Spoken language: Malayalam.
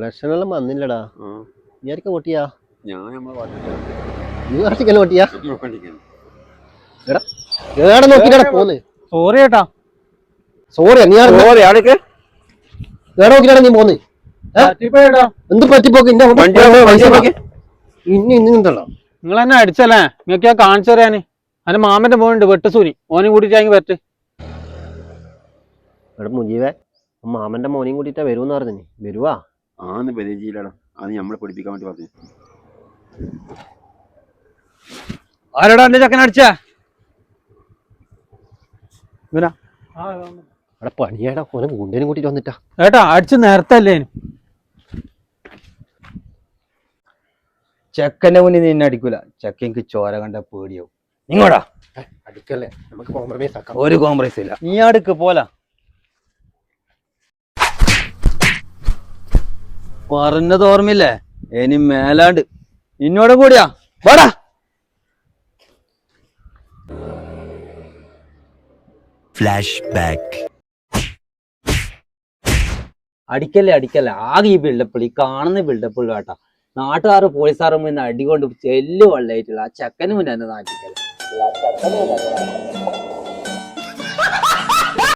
ഇലക്ഷനെല്ലാം വന്നില്ലടാ. ആ. വിചാരിക്ക വോട്ടിയാ ഞാൻ നീ വോട്ടിയാ എടാ എടാ ഏടെ നോക്കിട്ടാ പോന്ന്. സോറി സോറി നീ സോറി ആടേക്ക് ആടൊക്കെ നോക്കിട്ടാ നീ പോന്ന്. ഏ? എന്ത് പറ്റിപ്പോക്ക്? ഇന്റെ. ഇനി ഇനി നിങ്ങൾ എന്നെ അടിച്ചല്ലേ? നിങ്ങൾക്ക് ഞാൻ കാണിച്ചു തരാന്. അതിന് മാമന്റെ മോനുണ്ട് വെട്ടസൂരി ഓനും കൂട്ടിട്ടാ പറ്റ് എടാ മുജീവേ മാമന്റെ മോനെയും കൂട്ടിട്ടാ വരുമെന്ന് പറഞ്ഞു വരുവാ? ആന്ന് പരിചയില്ലടാ അത് നമ്മളെ പഠിപ്പിക്കാൻ വേണ്ടി പറഞ്ഞു. ആരോടാ എന്റെ ചക്കൻ അടിച്ച? എടാ പണിയാടാ. ഓനെ ഗുണ്ടേനും കൂട്ടിട്ട് വന്നിട്ടാ. ഏട്ടാ അടിച്ച് നേരത്തെ അല്ലേ ചെക്കന്റെ മുന്നിൽ നിന്നെ അടിക്കൂല. ചെക്കൻക്ക് ചോര കണ്ട പേടിയാവും. ഇങ്ങോടാ. അടിക്കല്ലേ? നമുക്ക് കോംപ്രമൈസ് ആക്കാം. ഒരു കോംപ്രമൈസ് ഇല്ല. നീ അടുക്ക് പോല. പറഞ്ഞത് ഓർമ്മയില്ലേ? ഇനി മേലാണ്ട്. നിന്നോട് കൂടിയാ. വാടാ. അടിക്കല്ലേ അടിക്കല്ലേ. ആകെ ഈ ബിൽഡപ്പ് ഈ കാണുന്ന ബിൽഡപ്പ് കേട്ടാ. നാട്ടുകാർ പോലീസുകാരും മുന്നേ അടികൊണ്ട് ചെല്ലു വെള്ളയിട്ടില്ല ആ ചെക്കന് മുന്നേ എന്നെ നാട്ടിക്കല്ലേ.